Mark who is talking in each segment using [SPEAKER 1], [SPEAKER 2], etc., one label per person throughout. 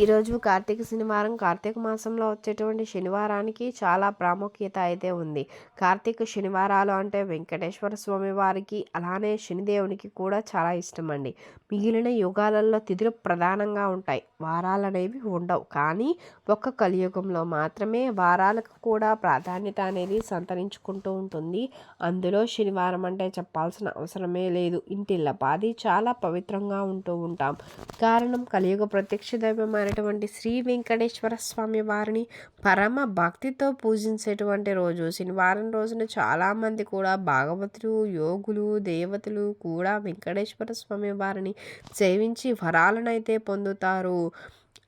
[SPEAKER 1] ఈరోజు కార్తీక శనివారం కార్తీక మాసంలో వచ్చేటువంటి శనివారానికి చాలా ప్రాముఖ్యత అయితే ఉంది. కార్తీక శనివారాలు అంటే వెంకటేశ్వర స్వామి వారికి అలానే శనిదేవునికి కూడా చాలా ఇష్టం అండి మిగిలిన యుగాలలో తిథులు ప్రధానంగా ఉంటాయి. వారాలు అనేవి ఉండవు. కానీ ఒక్క కలియుగంలో మాత్రమే వారాలకు కూడా ప్రాధాన్యత అనేది సంతరించుకుంటూ ఉంటుంది. అందులో శనివారం అంటే చెప్పాల్సిన అవసరమే లేదు. ఇంటిల్లపాది చాలా పవిత్రంగా ఉంటూ ఉంటాం. కారణం కలియుగ ప్రత్యక్ష దైవమైనటువంటి శ్రీ వెంకటేశ్వర స్వామి వారిని పరమ భక్తితో పూజించేటువంటి రోజు. శనివారం రోజున చాలామంది కూడా భాగవతులు యోగులు దేవతలు కూడా వెంకటేశ్వర స్వామి వారిని సేవించి వరాలను అయితే పొందుతారు.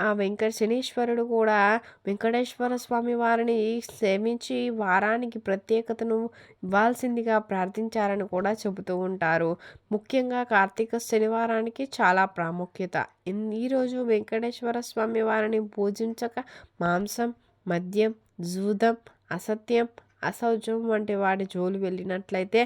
[SPEAKER 1] ఆ వెంకట శనీశ్వరుడు కూడా వెంకటేశ్వర స్వామి వారిని సేవించి వారానికి ప్రత్యేకతను ఇవ్వాల్సిందిగా ప్రార్థించారని కూడా చెబుతూ ఉంటారు. ముఖ్యంగా కార్తీక శనివారానికి చాలా ప్రాముఖ్యత. ఈరోజు వెంకటేశ్వర స్వామి వారిని పూజించక మాంసం మద్యం జూదం అసత్యం అసౌజం వంటి వాటి జోలు వెళ్ళినట్లయితే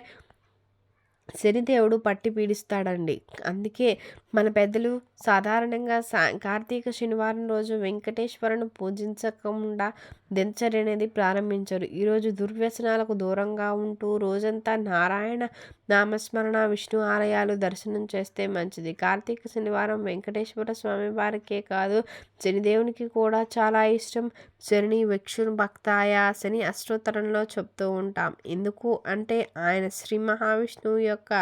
[SPEAKER 1] శనిదేవుడు పట్టి పీడిస్తాడండి. అందుకే మన పెద్దలు సాధారణంగా సా కార్తీక శనివారం రోజు వెంకటేశ్వరను పూజించకుండా దినచర్య అనేది ప్రారంభించరు. ఈరోజు దుర్వ్యసనాలకు దూరంగా ఉంటూ రోజంతా నారాయణ నామస్మరణ విష్ణు ఆలయాలు దర్శనం చేస్తే మంచిది. కార్తీక శనివారం వెంకటేశ్వర స్వామి వారికే కాదు శనిదేవునికి కూడా చాలా ఇష్టం. శని విక్షుని భక్తాయ శని అష్టోత్తరంలో చెప్తూ ఉంటాం. ఎందుకు అంటే ఆయన శ్రీ మహావిష్ణువు యొక్క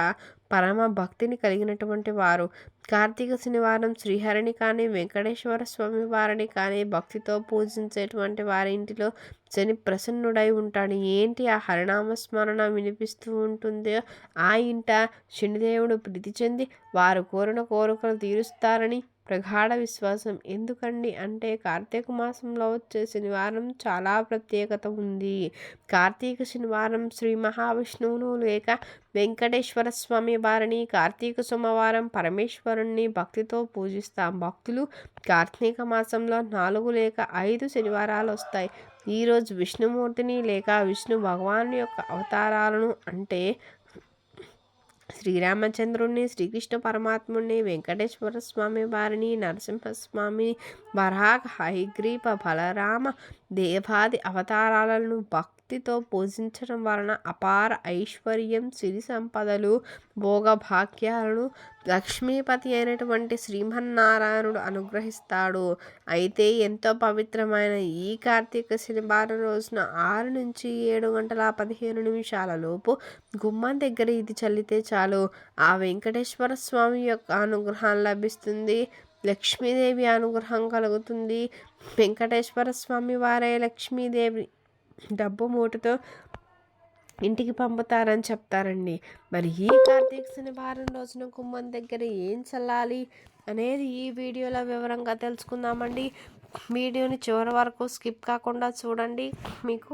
[SPEAKER 1] పరమ భక్తిని కలిగినటువంటి వారు. కార్తీక శనివారం శ్రీహరిని కానీ వెంకటేశ్వర స్వామి వారిని కానీ భక్తితో పూజించేటువంటి వారి ఇంటిలో శని ప్రసన్నుడై ఉంటాడు. ఏంటి ఆ హరినామస్మరణ వినిపిస్తూ ఉంటుందో? ఆ ఇంట శనిదేవుడు ప్రీతి చెంది వారు కోరిన కోరికలు తీరుస్తారని ప్రగాఢ విశ్వాసం. ఎందుకండి? అంటే కార్తీక మాసంలో వచ్చే శనివారం చాలా ప్రత్యేకత ఉంది. కార్తీక శనివారం శ్రీ మహావిష్ణువును లేక వెంకటేశ్వర స్వామి వారిని కార్తీక సోమవారం పరమేశ్వరుణ్ణి భక్తితో పూజిస్తాం. భక్తులు కార్తీక మాసంలో నాలుగు లేక ఐదు శనివారాలు వస్తాయి. ఈరోజు విష్ణుమూర్తిని లేక విష్ణు భగవాను యొక్క అవతారాలను అంటే శ్రీరామచంద్రుణ్ణి శ్రీకృష్ణ పరమాత్ముని వెంకటేశ్వర స్వామి వారిని నరసింహస్వామి వరాహ హైగ్రీప బలరామ దేవాది అవతారాలను భక్తితో పూజించడం వలన అపార ఐశ్వర్యం సిరి సంపదలు భోగభాగ్యాలను లక్ష్మీపతి అయినటువంటి శ్రీమన్నారాయణుడు అనుగ్రహిస్తాడు. అయితే ఎంతో పవిత్రమైన ఈ కార్తీక శనివారం రోజున ఆరు నుంచి ఏడు గంటల పదిహేను నిమిషాల లోపు గుమ్మం దగ్గర ఇది చల్లితే చాలు. ఆ వెంకటేశ్వర స్వామి యొక్క అనుగ్రహం లభిస్తుంది. లక్ష్మీదేవి అనుగ్రహం కలుగుతుంది. వెంకటేశ్వర స్వామి వారే లక్ష్మీదేవి డబ్బు మూటతో ఇంటికి పంపుతారని చెప్తారండి. మరి ఈ కార్తీక శనివారం రోజున గుమ్మం దగ్గర ఏం చల్లాలి అనేది ఈ వీడియోలో వివరంగా తెలుసుకుందామండి. వీడియోని చివరి వరకు స్కిప్ కాకుండా చూడండి. మీకు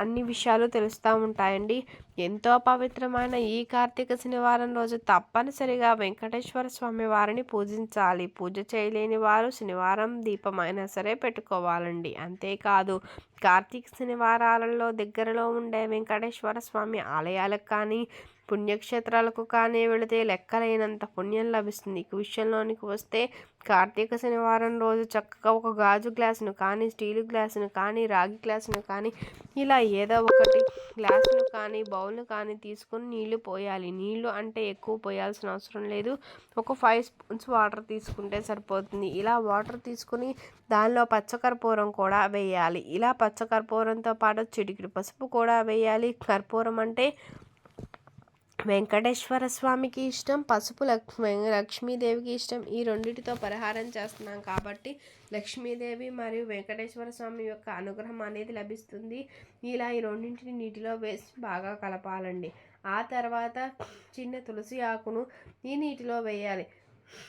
[SPEAKER 1] అన్ని విషయాలు తెలుస్తూ ఉంటాయండి. ఎంతో పవిత్రమైన ఈ కార్తీక శనివారం రోజు తప్పనిసరిగా వెంకటేశ్వర స్వామి వారిని పూజించాలి. పూజ చేయలేని వారు శనివారం దీపమైనా సరే పెట్టుకోవాలండి. అంతేకాదు కార్తీక శనివారాలలో దగ్గరలో ఉండే వెంకటేశ్వర స్వామి ఆలయాలకు కానీ పుణ్యక్షేత్రాలకు కానీ వెళితే లెక్కలేనంత పుణ్యం లభిస్తుంది. ఈ విషయంలోనికి వస్తే కార్తీక శనివారం రోజు చక్కగా ఒక గాజు గ్లాసును కానీ స్టీలు గ్లాసును కానీ రాగి గ్లాసును కానీ ఇలా ఏదో ఒకటి గ్లాసును కానీ బౌల్ను కానీ తీసుకొని నీళ్ళు పోయాలి. నీళ్ళు అంటే ఎక్కువ పోయాల్సిన అవసరం లేదు. ఒక ఫైవ్ స్పూన్స్ వాటర్ తీసుకుంటే సరిపోతుంది. ఇలా వాటర్ తీసుకుని దానిలో పచ్చకర్పూరం కూడా వేయాలి. ఇలా పచ్చకర్పూరంతో పాటు చిటికిడి పసుపు కూడా వేయాలి. కర్పూరం అంటే వెంకటేశ్వర స్వామికి ఇష్టం పసుపు లక్ష్మీ లక్ష్మీదేవికి ఇష్టం. ఈ రెండింటితో పరిహారం చేస్తున్నాం కాబట్టి లక్ష్మీదేవి మరియు వెంకటేశ్వర స్వామి యొక్క అనుగ్రహం అనేది లభిస్తుంది. ఇలా ఈ రెండింటిని నీటిలో వేసి బాగా కలపాలండి. ఆ తర్వాత చిన్న తులసి ఆకును ఈ నీటిలో వేయాలి.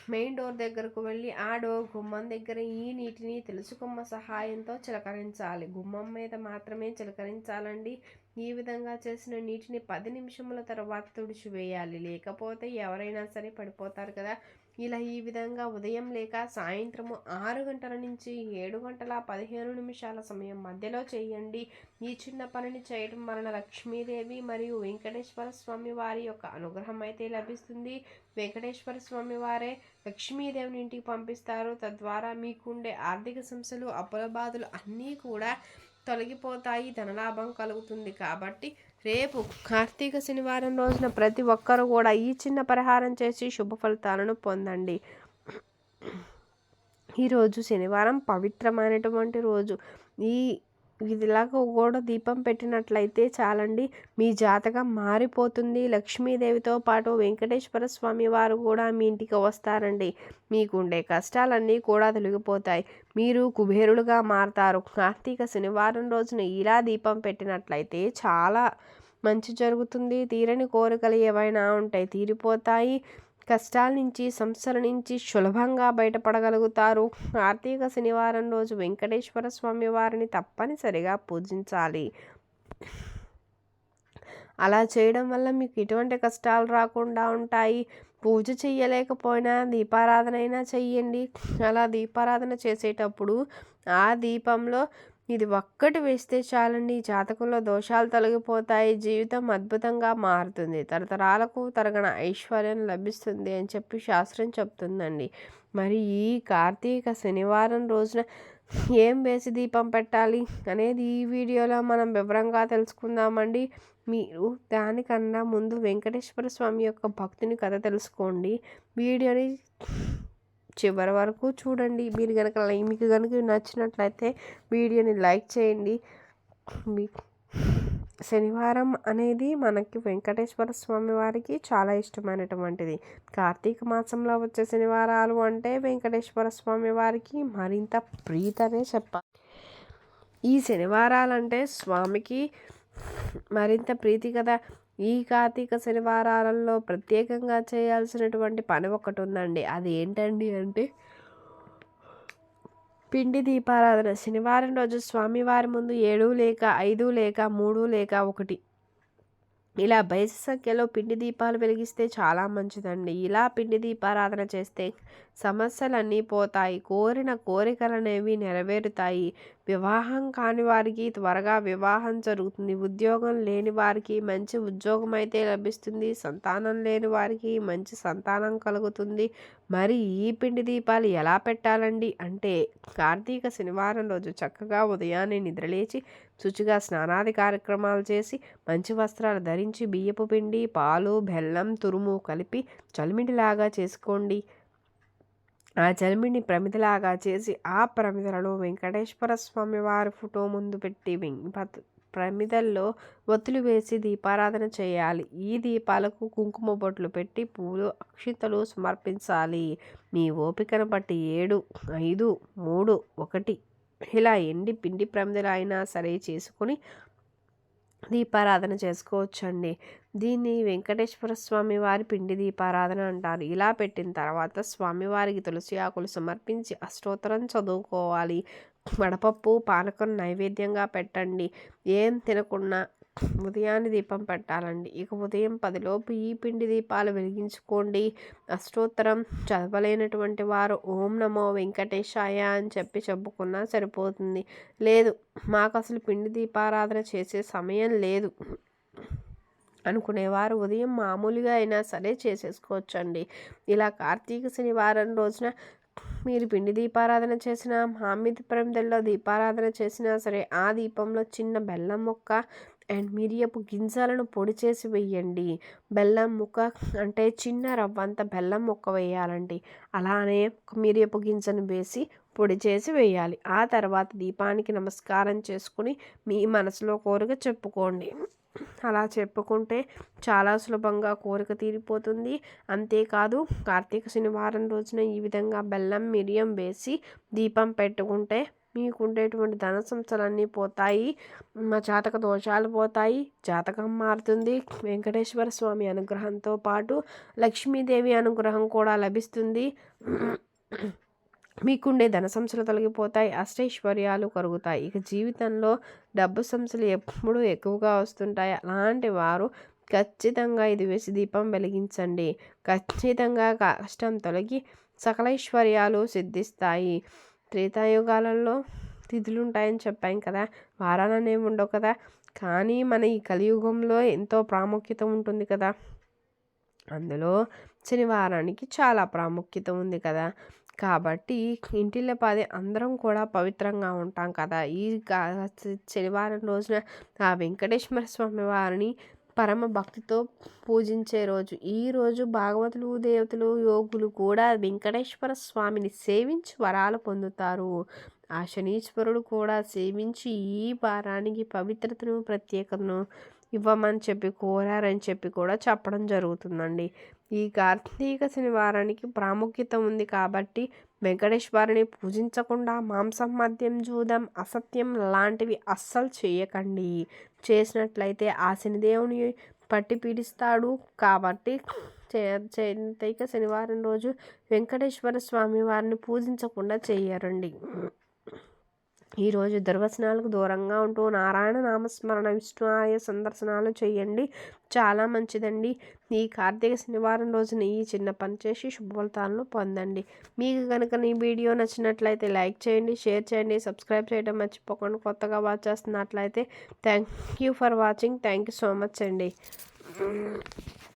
[SPEAKER 1] మెయిన్ డోర్ దగ్గరకు వెళ్ళి ఆ డోర్ గుమ్మం దగ్గర ఈ నీటిని తులసి సహాయంతో చిలకరించాలి. గుమ్మం మీద మాత్రమే చిలకరించాలండి. ఈ విధంగా చేసిన నీటిని పది నిమిషముల తర్వాత తుడిచివేయాలి. లేకపోతే ఎవరైనా సరే పడిపోతారు కదా. ఇలా ఈ విధంగా ఉదయం లేక సాయంత్రము ఆరు గంటల నుంచి ఏడు గంటల పదిహేను నిమిషాల సమయం మధ్యలో చేయండి. ఈ చిన్న పనిని చేయడం వలన లక్ష్మీదేవి మరియు వెంకటేశ్వర స్వామి వారి యొక్క అనుగ్రహం అయితే లభిస్తుంది. వెంకటేశ్వర స్వామి వారే లక్ష్మీదేవిని ఇంటికి పంపిస్తారు. తద్వారా మీకుండే ఆర్థిక సమస్యలు అప్పుల బాధలు అన్నీ కూడా తొలగిపోతాయి. ధనలాభం కలుగుతుంది కాబట్టి రేపు కార్తీక శనివారం రోజున ప్రతి ఒక్కరూ కూడా ఈ చిన్న పరిహారం చేసి శుభ ఫలితాలను పొందండి. ఈరోజు శనివారం పవిత్రమైనటువంటి రోజు. ఈ ఇదిలాగా కూడా దీపం పెట్టినట్లయితే చాలండి. మీ జాతకం మారిపోతుంది. లక్ష్మీదేవితో పాటు వెంకటేశ్వర స్వామి వారు కూడా మీ ఇంటికి వస్తారండి. మీకుండే కష్టాలన్నీ కూడా తొలగిపోతాయి. మీరు కుబేరులుగా మారతారు. కార్తీక శనివారం రోజున ఇలా దీపం పెట్టినట్లయితే చాలా మంచి జరుగుతుంది. తీరని కోరికలు ఏవైనా ఉంటాయి తీరిపోతాయి. కష్టాల నుంచి సంస్థల నుంచి సులభంగా బయటపడగలుగుతారు. కార్తీక శనివారం రోజు వెంకటేశ్వర స్వామి వారిని తప్పనిసరిగా పూజించాలి. అలా చేయడం వల్ల మీకు ఎటువంటి కష్టాలు రాకుండా ఉంటాయి. పూజ చేయలేకపోయినా దీపారాధన అయినా చెయ్యండి. అలా దీపారాధన చేసేటప్పుడు ఆ దీపంలో ఇది ఒక్కటి వేస్తే చాలండి. జాతకంలో దోషాలు తొలగిపోతాయి. జీవితం అద్భుతంగా మారుతుంది. తరతరాలకు తరగన ఐశ్వర్యం లభిస్తుంది అని చెప్పి శాస్త్రం చెప్తుందండి. మరి ఈ కార్తీక శనివారం రోజున ఏం వేసి దీపం పెట్టాలి అనేది ఈ వీడియోలో మనం వివరంగా తెలుసుకుందామండి. మీరు దానికన్నా ముందు వెంకటేశ్వర స్వామి యొక్క భక్తుని కథ తెలుసుకోండి. వీడియోని చివరి వరకు చూడండి. మీరు కనుక మీకు కనుక నచ్చినట్లయితే వీడియోని లైక్ చేయండి. మీ శనివారం అనేది మనకి వెంకటేశ్వర స్వామి వారికి చాలా ఇష్టమైనటువంటిది. కార్తీక మాసంలో వచ్చే శనివారాలు అంటే వెంకటేశ్వర స్వామి వారికి మరింత ప్రీతనే చెప్పాలి. ఈ శనివారాలంటే స్వామికి మరింత ప్రీతి కదా. ఈ కార్తీక శనివారాలలో ప్రత్యేకంగా చేయాల్సినటువంటి పని ఒకటి ఉందండి అది ఏంటండి అంటే పిండి దీపారాధన. శనివారం రోజు స్వామివారి ముందు ఏడు లేక ఐదు లేక మూడు లేక ఒకటి. ఇలా బయసు సంఖ్యలో పిండి దీపాలు వెలిగిస్తే చాలా మంచిదండి. ఇలా పిండి దీపారాధన చేస్తే సమస్యలన్నీ పోతాయి. కోరిన కోరికలు అనేవి నెరవేరుతాయి. వివాహం కాని వారికి త్వరగా వివాహం జరుగుతుంది. ఉద్యోగం లేని వారికి మంచి ఉద్యోగం అయితే లభిస్తుంది. సంతానం లేని వారికి మంచి సంతానం కలుగుతుంది. మరి ఈ పిండి దీపాలు ఎలా పెట్టాలండి? అంటే కార్తీక శనివారం రోజు చక్కగా ఉదయాన్నే నిద్రలేచి శుచిగా స్నానాది కార్యక్రమాలు చేసి మంచి వస్త్రాలు ధరించి బియ్యపు పిండి పాలు బెల్లం తురుము కలిపి చలిమిడిలాగా చేసుకోండి. ఆ జలిమిని ప్రమిదలాగా చేసి ఆ ప్రమిదలను వెంకటేశ్వర స్వామి వారి ఫోటో ముందు పెట్టి ప్రమిదల్లో ఒత్తులు వేసి దీపారాధన చేయాలి. ఈ దీపాలకు కుంకుమ బొట్లు పెట్టి పూలు అక్షితలు సమర్పించాలి. మీ ఓపికను బట్టి ఏడు ఐదు మూడు ఒకటి ఇలా ఎండి పిండి ప్రమిదలు అయినా సరే చేసుకొని దీపారాధన చేసుకోవచ్చండి. దీన్ని వెంకటేశ్వర స్వామి వారి పిండి దీపారాధన అంటారు. ఇలా పెట్టిన తర్వాత స్వామివారికి తులసి ఆకులు సమర్పించి అష్టోత్తరం చదువుకోవాలి. వడపప్పు పానకం నైవేద్యంగా పెట్టండి. ఏం తినకుండా ఉదయాన్నే దీపం పెట్టాలండి. ఇక ఉదయం పదిలోపు ఈ పిండి దీపాలు వెలిగించుకోండి. అష్టోత్తరం చదవలేనటువంటి వారు ఓం నమో వెంకటేశాయ అని చెప్పి చెప్పుకున్నా సరిపోతుంది. లేదు మాకు అసలు పిండి దీపారాధన చేసే సమయం లేదు అనుకునేవారు ఉదయం మామూలుగా అయినా సరే చేసేసుకోవచ్చండి. ఇలా కార్తీక శనివారం రోజున మీరు పిండి దీపారాధన చేసిన మామిది ప్రమిదల్లో దీపారాధన చేసినా సరే ఆ దీపంలో చిన్న బెల్లం మొక్క అండ్ మిరియపు గింజలను పొడి చేసి వేయండి. బెల్లం ముక్క అంటే చిన్న రవ్వ అంత బెల్లం ముక్క వేయాలండి. అలానే మిరియపు గింజను వేసి పొడి చేసి వేయాలి. ఆ తర్వాత దీపానికి నమస్కారం చేసుకుని మీ మనసులో కోరిక చెప్పుకోండి. అలా చెప్పుకుంటే చాలా సులభంగా కోరిక తీరిపోతుంది. అంతేకాదు కార్తీక శనివారం రోజున ఈ విధంగా బెల్లం మిరియం వేసి దీపం పెట్టుకుంటే మీకు ఉండేటువంటి ధన సంస్థలన్నీ పోతాయి. మా జాతక దోషాలు పోతాయి. జాతకం మారుతుంది. వెంకటేశ్వర స్వామి అనుగ్రహంతో పాటు లక్ష్మీదేవి అనుగ్రహం కూడా లభిస్తుంది. మీకుండే ధన సంస్థలు తొలగిపోతాయి. అష్టైశ్వర్యాలు కరుగుతాయి. ఇక జీవితంలో డబ్బు సంస్థలు ఎప్పుడు ఎక్కువగా వస్తుంటాయి. అలాంటి వారు ఖచ్చితంగా ఇది వేసి దీపం వెలిగించండి. ఖచ్చితంగా కష్టం తొలగి సకలైశ్వర్యాలు సిద్ధిస్తాయి. త్రేతాయుగాలలో తిథులు ఉంటాయని చెప్పాం కదా. వారాలనే ఉండవు కదా. కానీ మన ఈ కలియుగంలో ఎంతో ప్రాముఖ్యత ఉంటుంది కదా. అందులో శనివారానికి చాలా ప్రాముఖ్యత ఉంది కదా. కాబట్టి ఇంటిలో పది అందరం కూడా పవిత్రంగా ఉంటాం కదా. ఈ శనివారం రోజున ఆ వెంకటేశ్వర స్వామి వారిని పరమ భక్తితో పూజించే రోజు. ఈరోజు భాగవతులు దేవతలు యోగులు కూడా వెంకటేశ్వర స్వామిని సేవించి వరాలు పొందుతారు. ఆ శనీశ్వరుడు కూడా సేవించి ఈ వారానికి పవిత్రతను ప్రత్యేకతను ఇవ్వమని చెప్పి కోరారని చెప్పి కూడా చెప్పడం జరుగుతుందండి. ఈ కార్తీక శనివారానికి ప్రాముఖ్యత ఉంది కాబట్టి వెంకటేశ్వరుని పూజించకుండా మాంసం మద్యం జూదం అసత్యం లాంటివి అస్సలు చేయకండి. చేసినట్లయితే ఆ శనిదేవుని పట్టి పీడిస్తాడు. కాబట్టి చైతైక శనివారం రోజు వెంకటేశ్వర స్వామి వారిని పూజించకుండా చేయరండి. ఈరోజు దుర్వచనాలకు దూరంగా ఉంటూ నారాయణ నామస్మరణ విష్ణుఆయ సందర్శనాలు చేయండి. చాలా మంచిదండి. ఈ కార్తీక శనివారం రోజున ఈ చిన్న పని చేసి శుభఫలితాలను పొందండి. మీకు కనుక ఈ వీడియో నచ్చినట్లయితే లైక్ చేయండి షేర్ చేయండి సబ్స్క్రైబ్ చేయడం మర్చిపోకుండా. కొత్తగా వాచ్ చేస్తున్నట్లయితే thank you for watching. Thank you so much అండి.